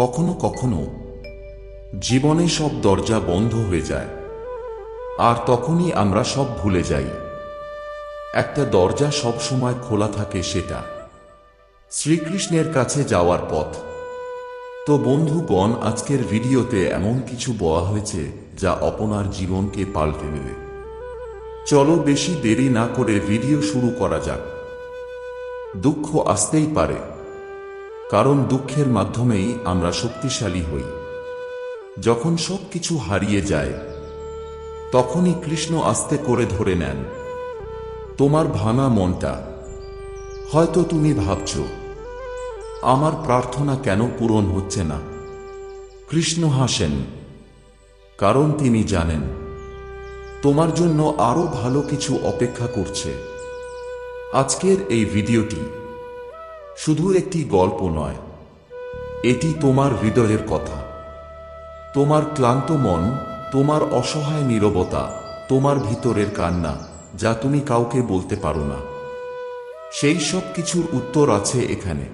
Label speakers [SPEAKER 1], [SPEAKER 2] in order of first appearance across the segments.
[SPEAKER 1] কখনো কখনো জীবনে সব দরজা বন্ধ হয়ে যায়, আর তখনই আমরা সব ভুলে যাই। একটা দরজা সব সময় খোলা থাকে সেটা। শ্রীকৃষ্ণের কাছে যাওয়ার পথ। তো বন্ধুগণ, আজকের ভিডিওতে এমন কিছু বলা হয়েছে যা অপনার জীবনকে পাল্টে দেবে। চলো বেশি দেরি না করে ভিডিও শুরু করা যাক। দুঃখ আসতেই পারে। কারণ দুঃখের মাধ্যমেই আমরা শক্তিশালী হই। যখন সব কিছু হারিয়ে যায়, তখনই কৃষ্ণ আস্তে করে ধরে নেন, তোমার ভাঙা মনটা, হয়তো তুমি ভাবছ, আমার প্রার্থনা কেন পূরণ হচ্ছে না? কৃষ্ণ হাসেন, কারণ তিনি জানেন, তোমার জন্য আরও ভালো কিছু অপেক্ষা করছে। আজকের এই ভিডিওটি শুধু একটি গল্প নয়, এটি তোমার হৃদয়ের কথা। তোমার ক্লান্ত মন, তোমার অসহায় নীরবতা, তোমার ভিতরের কান্না, যা তুমি কাউকে বলতে পারো না। সেই সব কিছুর উত্তর আছে এখানে।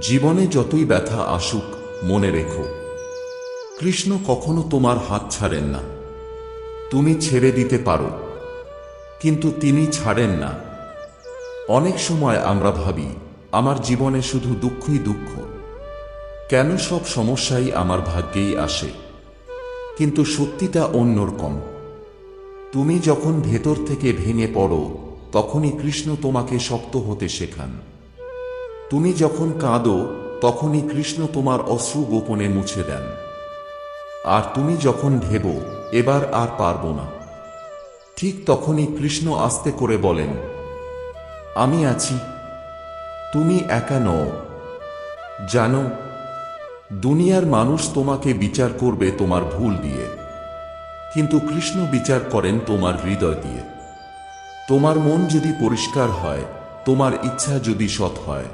[SPEAKER 1] জীবনে যতই ব্যথা আসুক, মনে রেখো, কৃষ্ণ কখনো তোমার হাত ছাড়েন না। তুমি ছেড়ে দিতে পারো, কিন্তু তিনি ছাড়েন না। অনেক সময় আমরা ভাবি আমার জীবনে শুধু দুঃখই দুঃখ। কেন সব সমস্যাই আমার ভাগ্যেই আসে? কিন্তু সত্যিটা অন্যরকম তুমি যখন ভেতর থেকে ভেঙে পড়ো, তখনই কৃষ্ণ তোমাকে শক্ত হতে শেখান। তুমি যখন কাঁদো, তখনই কৃষ্ণ তোমার অশ্রু গোপনে মুছে দেন। আর তুমি যখন ভেবো, এবার আর পারব না। ঠিক তখনই কৃষ্ণ আস্তে করে বলেন, আমি আছি। তুমি একা নও। জানো, দুনিয়ার মানুষ তোমাকে বিচার করবে তোমার ভুল দিয়ে। কিন্তু কৃষ্ণ বিচার করেন তোমার হৃদয় দিয়ে। তোমার মন যদি পরিষ্কার হয়, তোমার ইচ্ছা যদি সৎ হয়,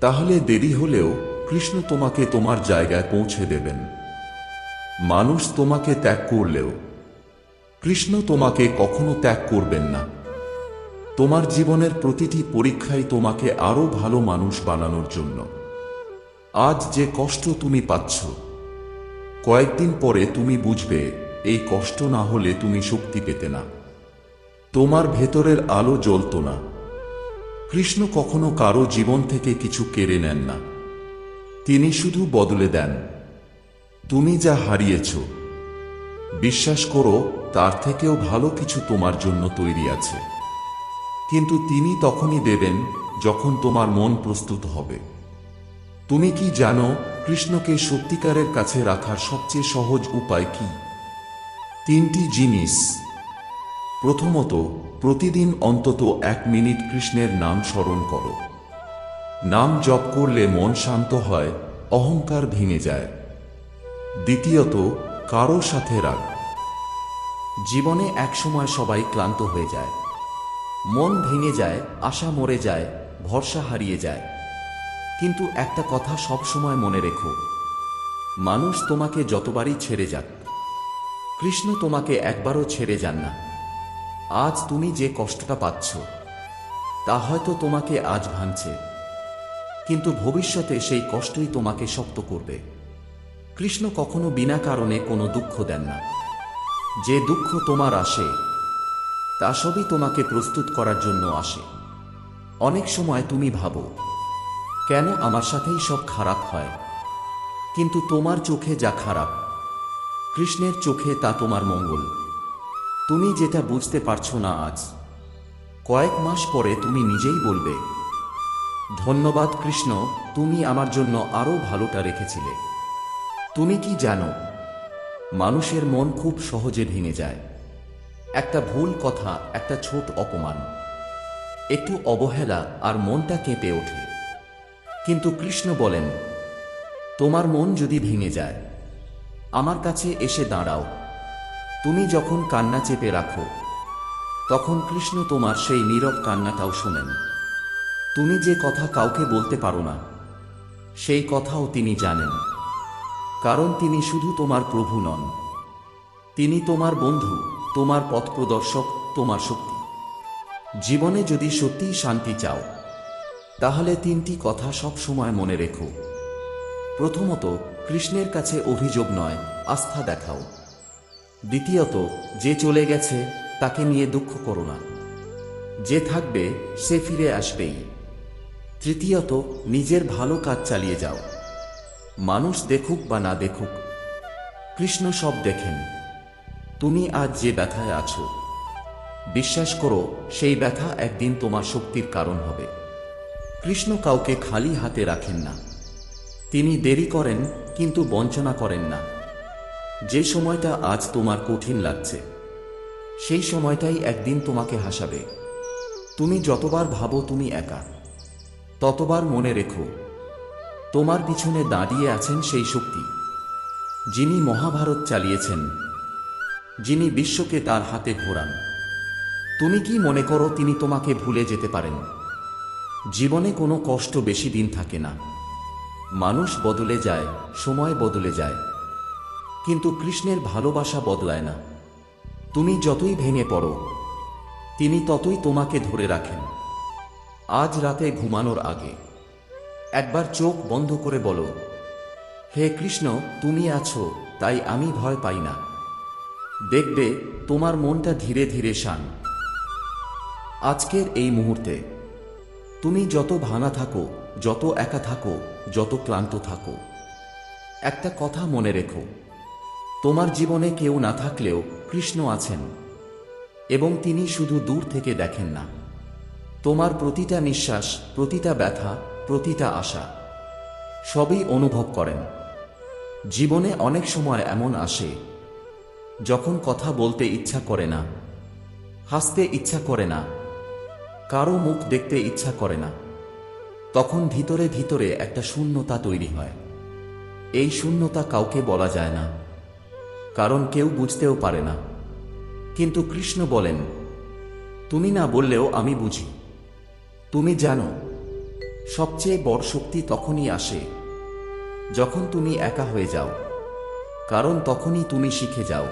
[SPEAKER 1] তাহলে দেরি হলেও কৃষ্ণ তোমাকে তোমার জায়গায় পৌঁছে দেবেন। মানুষ তোমাকে ত্যাগ করলেও, কৃষ্ণ তোমাকে কখনো ত্যাগ করবেন না। তোমার জীবনের প্রতিটি পরীক্ষাই তোমাকে আরও ভালো মানুষ বানানোর জন্য। আজ যে কষ্ট তুমি পাচ্ছ, কয়েকদিন পরে তুমি বুঝবে, এই কষ্ট না হলে তুমি শক্তি পেতে না। তোমার ভেতরের আলো জ্বলত না। কৃষ্ণ কখনো কারও জীবন থেকে কিছু কেড়ে নেন না। তিনি শুধু বদলে দেন। তুমি যা হারিয়েছ, বিশ্বাস করো, তার থেকেও ভালো কিছু তোমার জন্য তৈরি আছে। কিন্তু তিনি তখনই দেবেন যখন তোমার মন প্রস্তুত হবে। তুমি কি জানো কৃষ্ণকে সত্যিকারের কাছে রাখার সবচেয়ে সহজ উপায় কি? তিনটি জিনিস। প্রথমত, প্রতিদিন অন্তত এক মিনিট কৃষ্ণের নাম স্মরণ করো। নাম জপ করলে মন শান্ত হয়, অহংকার ভেঙে যায়। দ্বিতীয়ত, কারও সাথে রাগ।
[SPEAKER 2] জীবনে একসময় সবাই ক্লান্ত হয়ে যায়। মন ভেঙে যায়, আশা মরে যায়, ভরসা হারিয়ে যায়। কিন্তু একটা কথা সব সময় মনে রেখো, মানুষ তোমাকে যতবারই ছেড়ে যাক, কৃষ্ণ তোমাকে একবারও ছেড়ে যান না। আজ তুমি যে কষ্টটা পাচ্ছ, তা হয়তো তোমাকে আজ ভাঙছে, কিন্তু ভবিষ্যতে সেই কষ্টই তোমাকে শক্ত করবে। কৃষ্ণ কখনো বিনা কারণে কোনো দুঃখ দেন না। যে দুঃখ তোমার আসে তা সবই তোমাকে প্রস্তুত করার জন্য আসে। অনেক সময় তুমি ভাবো, কেন আমার সাথেই সব খারাপ হয়? কিন্তু তোমার চোখে যা খারাপ, কৃষ্ণের চোখে তা তোমার মঙ্গল। তুমি যেটা বুঝতে পারছ না আজ, কয়েক মাস পরে তুমি নিজেই বলবে, ধন্যবাদ কৃষ্ণ, তুমি আমার জন্য আরও ভালোটা রেখেছিলে। তুমি কি জানো, মানুষের মন খুব সহজে ভেঙে যায়। একটা ভুল কথা, একটা ছোট অপমান। একটু অবহেলা আর মনটা কেঁপে ওঠে। কিন্তু কৃষ্ণ বলেন, তোমার মন যদি ভেঙে যায়, আমার কাছে এসে দাঁড়াও। তুমি যখন কান্না চেপে রাখো, তখন কৃষ্ণ তোমার সেই নীরব কান্নাটাও শোনেন। তুমি যে কথা কাউকে বলতে পারো না, সেই কথাও তিনি জানেন। কারণ তিনি শুধু তোমার প্রভু নন, তিনি তোমার বন্ধু। তোমার পথ প্রদর্শক তোমার শক্তি। জীবনে যদি সত্যিই শান্তি চাও, তাহলে তিনটি কথা সব সময় মনে রেখো। প্রথমত, কৃষ্ণের কাছে অভিযোগ নয়, আস্থা দেখাও। দ্বিতীয়ত, যে চলে গেছে, তাকে নিয়ে দুঃখ করো না। যে থাকবে, সে ফিরে আসবেই। তৃতীয়ত, নিজের ভালো কাজ চালিয়ে যাও। মানুষ দেখুক বা না দেখুক, কৃষ্ণ সব দেখেন। তুমি আজ যে ব্যথায় আছো, বিশ্বাস করো, সেই ব্যথা একদিন তোমার শক্তির কারণ হবে। কৃষ্ণ কাউকে খালি হাতে রাখেন না। তিনি দেরি করেন, কিন্তু বঞ্চনা করেন না। যে সময়টা আজ তোমার কঠিন লাগছে, সেই সময়টাই একদিন তোমাকে হাসাবে। তুমি যতবার ভাবো তুমি একা, ততবার মনে রেখো, তোমার পিছনে দাঁড়িয়ে আছেন সেই শক্তি, যিনি মহাভারত চালিয়েছেন। যিনি বিশ্বকে তার হাতে ঘোরান। তুমি কি মনে করো তিনি তোমাকে ভুলে যেতে পারেন? জীবনে কোনো কষ্ট বেশি দিন থাকে না। মানুষ বদলে যায়, সময় বদলে যায়। কিন্তু কৃষ্ণের ভালোবাসা বদলায় না। তুমি যতই ভেঙে পড়ো, তিনি ততই তোমাকে ধরে রাখেন। আজ রাতে ঘুমানোর আগে, একবার চোখ বন্ধ করে বলো, হে কৃষ্ণ, তুমি আছো, তাই আমি ভয় পাই না। দেখবে তোমার মনটা ধীরে ধীরে শান। আজকের এই মুহূর্তে, তুমি যত ভাঙা থাকো, যত একা থাকো, যত ক্লান্ত থাকো, একটা কথা মনে রেখো। তোমার জীবনে কেউ না থাকলেও কৃষ্ণ আছেন এবং তিনি শুধু দূর থেকে দেখেন না। তোমার প্রতিটা নিঃশ্বাস, প্রতিটা ব্যথা, প্রতিটা আশা, সবই অনুভব করেন। জীবনে অনেক সময় এমন আসে যখন কথা বলতে ইচ্ছা করে না, হাসতে ইচ্ছা করে না, কারও মুখ দেখতে ইচ্ছা করে না, তখন ভিতরে ভিতরে একটা শূন্যতা তৈরি হয়। এই শূন্যতা কাউকে বলা যায় না, কারণ কেউ বুঝতেও পারে না। কিন্তু কৃষ্ণ বলেন, তুমি না বললেও আমি বুঝি। তুমি জানো, সবচেয়ে বড় শক্তি তখনই আসে যখন তুমি একা হয়ে যাও, কারণ তখনই তুমি শিখে যাও।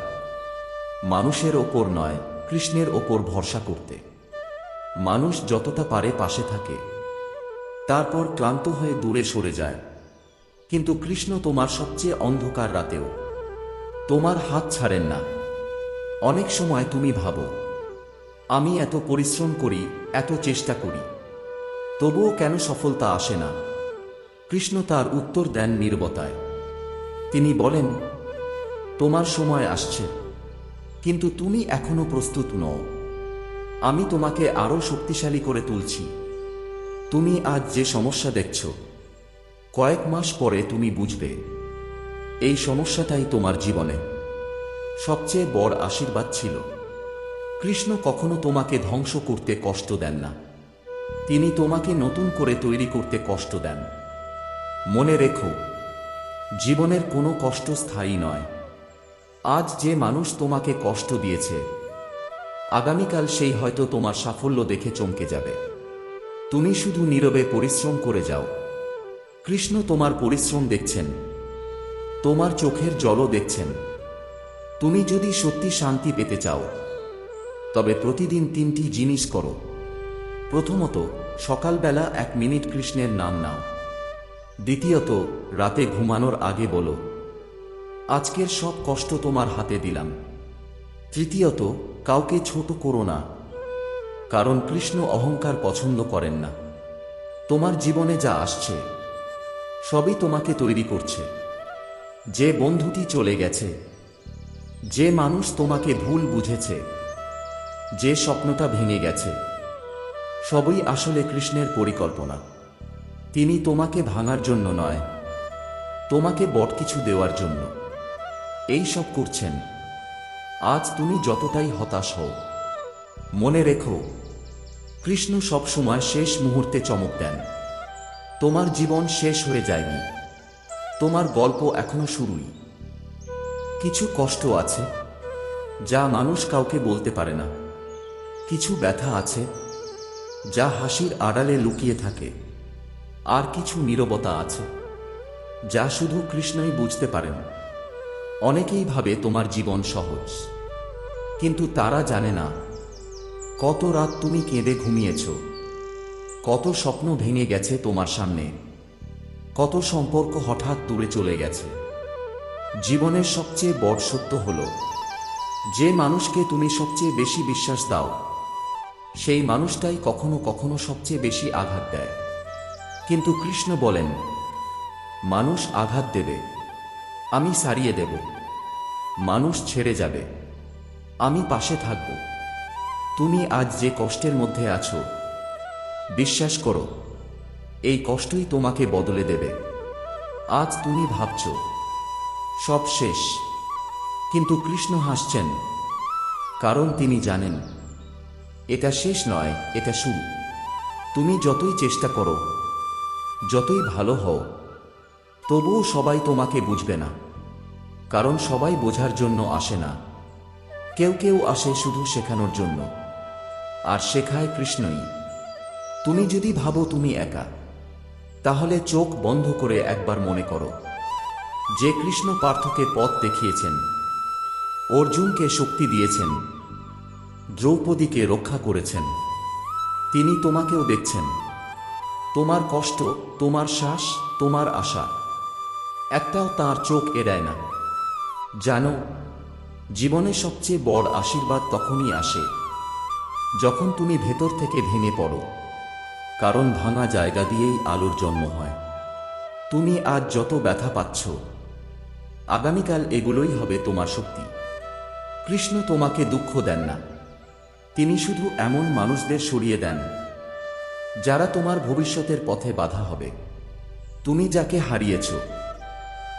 [SPEAKER 2] মানুষের ওপর নয়, কৃষ্ণের ওপর ভরসা করতে। মানুষ যতটা পারে পাশে থাকে। তারপর ক্লান্ত হয়ে দূরে সরে যায়। কিন্তু কৃষ্ণ তোমার সবচেয়ে অন্ধকার রাতেও। তোমার হাত ছাড়েন না। অনেক সময় তুমি ভাবো, আমি এত পরিশ্রম করি, এত চেষ্টা করি। তবুও কেন সফলতা আসে না? কৃষ্ণ তার উত্তর দেন নির্বতায়। তিনি বলেন, তোমার সময় আসছে। কিন্তু তুমি এখনও প্রস্তুত নও। আমি তোমাকে আরও শক্তিশালী করে তুলছি। তুমি আজ যে সমস্যা দেখছ, কয়েক মাস পরে তুমি বুঝবে। এই সমস্যাটাই তোমার জীবনে সবচেয়ে বড় আশীর্বাদ ছিল। কৃষ্ণ কখনো তোমাকে ধ্বংস করতে কষ্ট দেন না। তিনি তোমাকে নতুন করে তৈরি করতে কষ্ট দেন। মনে রেখো, জীবনের কোনো কষ্ট স্থায়ী নয়। আজ যে মানুষ তোমাকে কষ্ট দিয়েছে, আগামীকাল সেই হয়তো তোমার সাফল্য দেখে চমকে যাবে। তুমি শুধু নীরবে পরিশ্রম করে যাও। কৃষ্ণ তোমার পরিশ্রম দেখছেন, তোমার চোখের জলও দেখছেন। তুমি যদি সত্যি শান্তি পেতে চাও, তবে প্রতিদিন তিনটি জিনিস করো। প্রথমত, সকালবেলা এক মিনিট কৃষ্ণের নাম নাও। দ্বিতীয়ত, রাতে ঘুমানোর আগে বলো আজকের সব কষ্ট তোমার হাতে দিলাম। তৃতীয়ত, কাউকে ছোট করো না, কারণ কৃষ্ণ অহংকার পছন্দ করেন না। তোমার জীবনে যা আসছে, সবই তোমাকে তৈরি করছে। যে বন্ধুটি চলে গেছে, যে মানুষ তোমাকে ভুল বুঝেছে, যে স্বপ্নটা ভেঙে গেছে, সবই আসলে কৃষ্ণের পরিকল্পনা। তিনি তোমাকে ভাঙার জন্য নয়, তোমাকে বট কিছু দেওয়ার জন্য। এই সব করছেন। আজ তুমি যতটাই হতাশ হও, মনে রেখো, কৃষ্ণ সবসময় শেষ মুহূর্তে চমক দেন। তোমার জীবন শেষ হয়ে যায়নি। তোমার গল্প এখনও শুরুই। কিছু কষ্ট আছে, যা মানুষ কাউকে বলতে পারে না। কিছু ব্যথা আছে, যা হাসির আড়ালে লুকিয়ে থাকে। আর কিছু নীরবতা আছে, যা শুধু কৃষ্ণই বুঝতে পারেন। অনেকেই ভাবে তোমার জীবন সহজ। কিন্তু তারা জানে না কত রাত তুমি কেঁদে ঘুমিয়েছ, কত স্বপ্ন ভেঙে গেছে তোমার সামনে, কত সম্পর্ক হঠাৎ দূরে চলে গেছে। জীবনের সবচেয়ে বড় সত্য হল, যে মানুষকে তুমি সবচেয়ে বেশি বিশ্বাস দাও, সেই মানুষটাই কখনো কখনো সবচেয়ে বেশি আঘাত দেয়। কিন্তু কৃষ্ণ বলেন, মানুষ আঘাত দেবে। আমি সারিয়ে দেব। মানুষ ছেড়ে যাবে। আমি পাশে থাকব। তুমি আজ যে কষ্টের মধ্যে আছো, বিশ্বাস করো, এই কষ্টই তোমাকে বদলে দেবে। আজ তুমি ভাবছ, সব শেষ। কিন্তু কৃষ্ণ হাসছেন, কারণ তিনি জানেন, এটা শেষ নয়, এটা শুরু। তুমি যতই চেষ্টা করো, যতই ভালো হও, তবুও সবাই তোমাকে বুঝবে না। কারণ সবাই বোঝার জন্য আসে না। কেউ কেউ আসে শুধু শেখানোর জন্য। আর শেখায় কৃষ্ণই। তুমি যদি ভাবো তুমি একা, তাহলে চোখ বন্ধ করে একবার মনে করো। যে কৃষ্ণ পার্থকে পথ দেখিয়েছেন, অর্জুনকে শক্তি দিয়েছেন, দ্রৌপদীকে রক্ষা করেছেন, তিনি তোমাকেও দেখছেন। তোমার কষ্ট, তোমার শ্বাস, তোমার আশা, একটাও তার চোখ এড়ায় না। জানো, জীবনে সবচেয়ে বড় আশীর্বাদ তখনই আসে যখন তুমি ভেতর থেকে ভেঙে পড়ো, কারণ ভাঙা জায়গা দিয়েই আলোর জন্ম হয়। তুমি আজ যত ব্যথা পাচ্ছ, আগামীকাল এগুলোই হবে তোমার শক্তি। কৃষ্ণ তোমাকে দুঃখ দেন না, তিনি শুধু এমন মানুষদের সরিয়ে দেন, যারা তোমার ভবিষ্যতের পথে বাধা হবে। তুমি যাকে হারিয়েছ,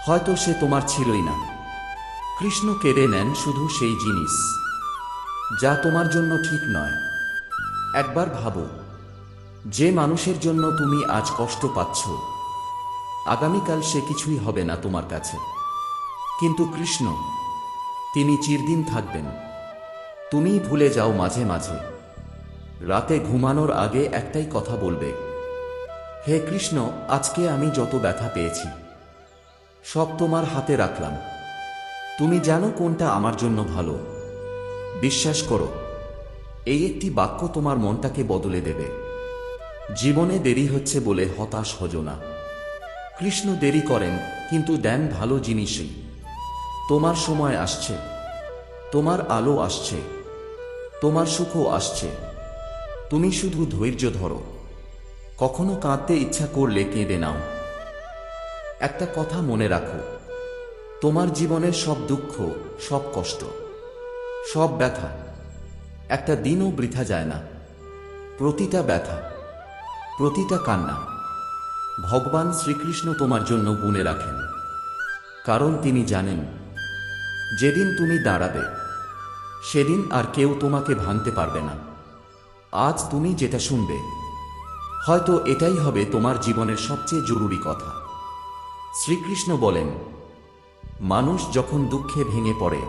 [SPEAKER 2] হয়তো সে তোমার ছিলই না। কৃষ্ণ কেড়ে নেন শুধু সেই জিনিস, যা তোমার জন্য ঠিক নয়। একবার ভাবো, যে মানুষের জন্য তুমি আজ কষ্ট পাচ্ছ, আগামীকাল সে কিছুই হবে না তোমার কাছে। কিন্তু কৃষ্ণ, তিনি চিরদিন থাকবেন। তুমি ভুলে যাও মাঝে মাঝে। রাতে ঘুমানোর আগে একটাই কথা বলবে, হে কৃষ্ণ, আজকে আমি যত ব্যথা পেয়েছি, সব তোমার হাতে রাখলাম। তুমি জানো কোনটা আমার জন্য ভালো। বিশ্বাস করো, এই একটি বাক্য তোমার মনটাকে বদলে দেবে। জীবনে দেরি হচ্ছে বলে হতাশ হজো না। কৃষ্ণ দেরি করেন, কিন্তু দেন ভালো জিনিসই। তোমার সময় আসছে, তোমার আলো আসছে, তোমার সুখও আসছে। তুমি শুধু ধৈর্য ধরো, কখনো কাঁদতে ইচ্ছা করলে কেঁদে নাও। একটা কথা মনে রাখো তোমার জীবনের সব দুঃখ, সব কষ্ট, সব ব্যথা। একটা দিনও বৃথা যায় না। প্রতিটা ব্যথা, প্রতিটা কান্না ভগবান শ্রীকৃষ্ণ তোমার জন্য গুণে রাখেন। কারণ তিনি জানেন, যেদিন তুমি দাঁড়াবে, সেদিন আর কেউ তোমাকে ভাঙতে পারবে না। আজ তুমি যেটা শুনবে, হয়তো এটাই হবে তোমার জীবনের সবচেয়ে জরুরি কথা। শ্রীকৃষ্ণ বলেন মানুষ যখন দুঃখে ভেঙে পড়ে,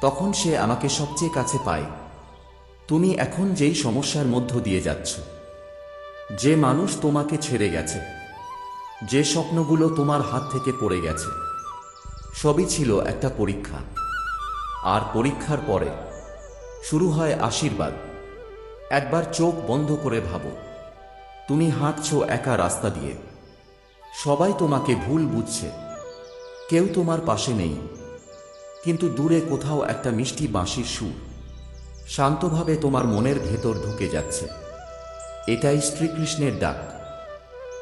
[SPEAKER 2] তখন সে আমাকে সবচেয়ে কাছে পায়। তুমি এখন যেই সমস্যার মধ্য দিয়ে যাচ্ছ, যে মানুষ তোমাকে ছেড়ে গেছে, যে স্বপ্নগুলো তোমার হাত থেকে পড়ে গেছে, সবই ছিল একটা পরীক্ষা। আর পরীক্ষার পরে শুরু হয় আশীর্বাদ। একবার চোখ বন্ধ করে ভাবো, তুমি হাঁটছো একা রাস্তা দিয়ে। সবাই তোমাকে ভুল বুঝছে। কেউ তোমার পাশে নেই। কিন্তু দূরে কোথাও একটা মিষ্টি বাঁশির সুর। শান্তভাবে তোমার মনের ভেতর ঢুকে যাচ্ছে। এটাই শ্রীকৃষ্ণের ডাক।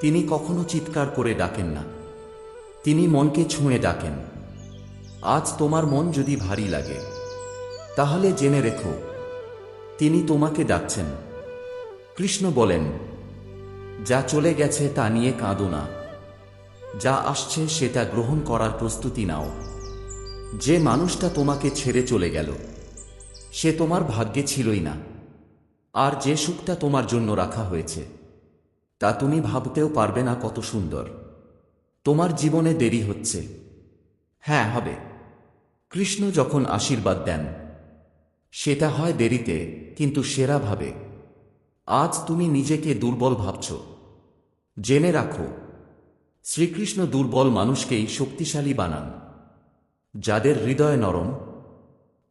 [SPEAKER 2] তিনি কখনো চিৎকার করে ডাকেন না। তিনি মনকে ছুঁয়ে ডাকেন। আজ তোমার মন যদি ভারী লাগে, তাহলে জেনে রেখো, তিনি তোমাকে ডাকছেন। কৃষ্ণ বলেন, যা চলে গেছে তা নিয়ে কাঁদো না। যা আসছে সেটা গ্রহণ করার প্রস্তুতি নাও। যে মানুষটা তোমাকে ছেড়ে চলে গেল, সে তোমার ভাগ্যে ছিলই না। আর যে সুখটা তোমার জন্য রাখা হয়েছে, তা তুমি ভাবতেও পারবে না কত সুন্দর। তোমার জীবনে দেরি হচ্ছে। হ্যাঁ হবে। কৃষ্ণ যখন আশীর্বাদ দেন, সেটা হয় দেরিতে, কিন্তু সেরাভাবে আজ তুমি নিজেকে দুর্বল ভাবছ। জেনে রাখো শ্রীকৃষ্ণ দুর্বল মানুষকেই শক্তিশালী বানান। যাদের হৃদয় নরম,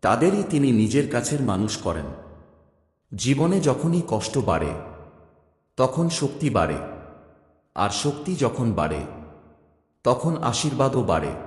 [SPEAKER 2] তাদেরই তিনি নিজের কাছের মানুষ করেন। জীবনে যখনই কষ্ট বাড়ে, তখন শক্তি বাড়ে, আর শক্তি যখন বাড়ে, তখন আশীর্বাদও বাড়ে।